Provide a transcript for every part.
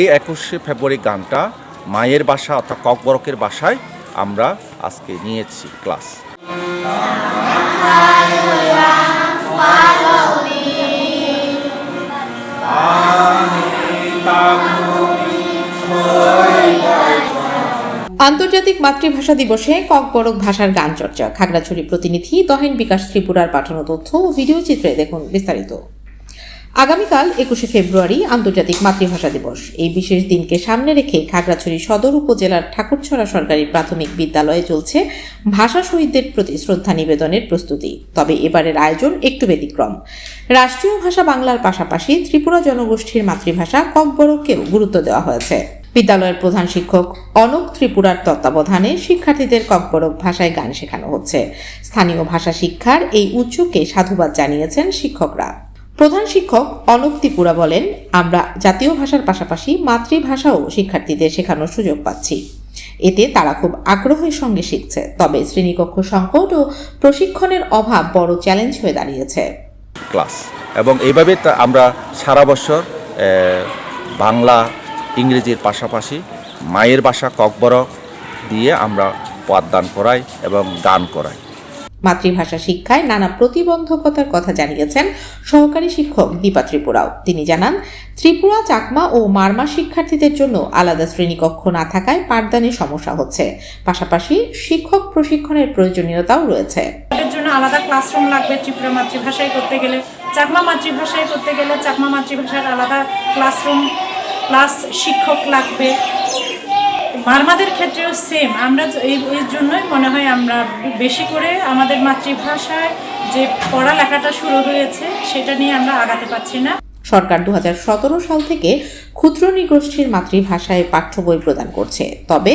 এই একুশে ফেব্রুয়ারি গানটা মায়ের বাসা অর্থাৎ ককবরকের বাসায় আমরা আজকে নিয়েছি ক্লাস। আন্তর্জাতিক মাতৃভাষা দিবসে ককবরক ভাষার গান চর্চা খাগড়াছড়ি প্রতিনিধি দহেন বিকাশ ত্রিপুরার পাঠানো তথ্য ও ভিডিও চিত্রে দেখুন বিস্তারিত। আগামীকাল একুশে ফেব্রুয়ারি আন্তর্জাতিক মাতৃভাষা দিবস। এই বিশেষ দিনকে সামনে রেখে খাগড়াছড়ি সদর উপজেলার ঠাকুরছড়া সরকারি প্রাথমিক বিদ্যালয়ে চলছে ভাষা শহীদদের প্রতি শ্রদ্ধা নিবেদনের প্রস্তুতি। তবে এবারের আয়োজন একটু ব্যতিক্রম। রাষ্ট্রীয় ভাষা বাংলার পাশাপাশি ত্রিপুরা জনগোষ্ঠীর মাতৃভাষা ককবরককেও গুরুত্ব দেওয়া হয়েছে। বিদ্যালয়ের প্রধান শিক্ষক অনক ত্রিপুরার তত্ত্বাবধানে শিক্ষার্থীদের ককবরক ভাষায় গান শেখানো হচ্ছে। স্থানীয় ভাষা শিক্ষার এই উদ্যোগকে সাধুবাদ জানিয়েছেন শিক্ষকরা। প্রধান শিক্ষক অনক ত্রিপুরা বলেন, আমরা জাতীয় ভাষার পাশাপাশি মাতৃভাষাও শিক্ষার্থীদের শেখানোর সুযোগ পাচ্ছি। এতে তারা খুব আগ্রহের সঙ্গে শিখছে। তবে শ্রেণীকক্ষ সংকট ও প্রশিক্ষণের অভাব বড় চ্যালেঞ্জ হয়ে দাঁড়িয়েছে। ক্লাস। এবং এইভাবে আমরা সারা বছর বাংলা, ইংরেজির পাশাপাশি মায়ের ভাষা ককবরক দিয়ে আমরা পাঠদান করাই এবং গান করাই। মাতৃভাষা শিক্ষায় নানা প্রতিবন্ধকতার কথা জানিয়েছেন সহকারী শিক্ষক দীপা ত্রিপুরাও। তিনি জানান, ত্রিপুরা, চাকমা ও মারমা শিক্ষার্থীদের জন্য আলাদা শ্রেণীকক্ষ না থাকায় পাঠদানে সমস্যা হচ্ছে। পাশাপাশি শিক্ষক প্রশিক্ষণের প্রয়োজনীয়তাও রয়েছে। জন্য আলাদা ক্লাসরুম লাগবে ত্রিপুরা মাতৃভাষায় করতে গেলে। চাকমা মাতৃভাষায় করতে গেলে চাকমা মাতৃভাষার আলাদা ক্লাসরুম প্লাস শিক্ষক লাগবে। মারমাদের ক্ষেত্রেও সেম আমরা এই জন্যই মনে হয় আমরা বেশি করে আমাদের মাতৃভাষায় যে পড়ালেখাটা শুরু হয়েছে, সেটা নিয়ে আমরা আগাতে পারছি না। সরকার দু হাজার সতেরো সাল থেকে ক্ষুদ্র নিগোষ্ঠীর মাতৃভাষায় পাঠ্য বই প্রদান করছে। তবে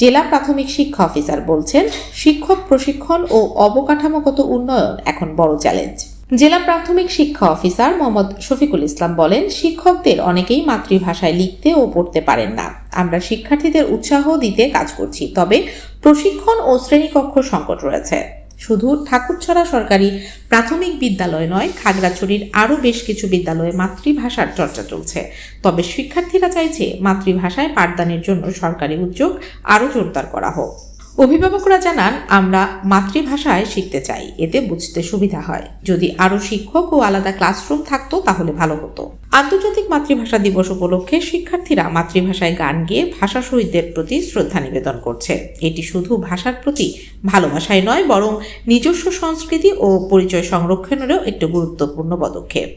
জেলা প্রাথমিক শিক্ষা অফিসার বলছেন, শিক্ষক প্রশিক্ষণ ও অবকাঠামোগত উন্নয়ন এখন বড় চ্যালেঞ্জ জেলা প্রাথমিক শিক্ষা অফিসার মোহাম্মদ শফিকুল ইসলাম বলেন, শিক্ষকদের অনেকেই মাতৃভাষায় লিখতে ও পড়তে পারেন না। আমরা শিক্ষার্থীদের উৎসাহ দিতে কাজ করছি, তবে প্রশিক্ষণ ও শ্রেণীকক্ষ সংকট রয়েছে। শুধু ঠাকুরছড়া সরকারি প্রাথমিক বিদ্যালয় নয়, খাগড়াছড়ির আরও বেশ কিছু বিদ্যালয়ে মাতৃভাষার চর্চা চলছে। তবে শিক্ষার্থীরা চাইছে মাতৃভাষায় পাঠদানের জন্য সরকারি উদ্যোগ আরও জোরদার করা হোক। অভিভাবকরা জানান, আমরা মাতৃভাষায় শিখতে চাই, এতে বুঝতে সুবিধা হয়। যদি আরও শিক্ষক ও আলাদা ক্লাসরুম থাকতো, তাহলে ভালো হতো। আন্তর্জাতিক মাতৃভাষা দিবস উপলক্ষে শিক্ষার্থীরা মাতৃভাষায় গান গেয়ে ভাষা শহীদদের প্রতি শ্রদ্ধা নিবেদন করছে। এটি শুধু ভাষার প্রতি ভালোবাসায় নয়, বরং নিজস্ব সংস্কৃতি ও পরিচয় সংরক্ষণেরও একটি গুরুত্বপূর্ণ পদক্ষেপ।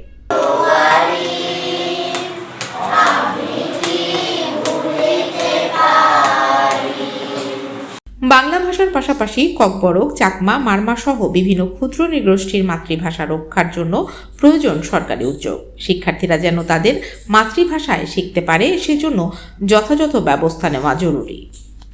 বাংলা ভাষার পাশাপাশি ককবরক, চাকমা, মারমা সহ বিভিন্ন ক্ষুদ্র নৃগোষ্ঠীর মাতৃভাষা রক্ষার জন্য প্রয়োজন সরকারি উদ্যোগ। শিক্ষার্থীরা যেন তাদের মাতৃভাষায় শিখতে পারে, সেজন্য যথাযথ ব্যবস্থা নেওয়া জরুরি।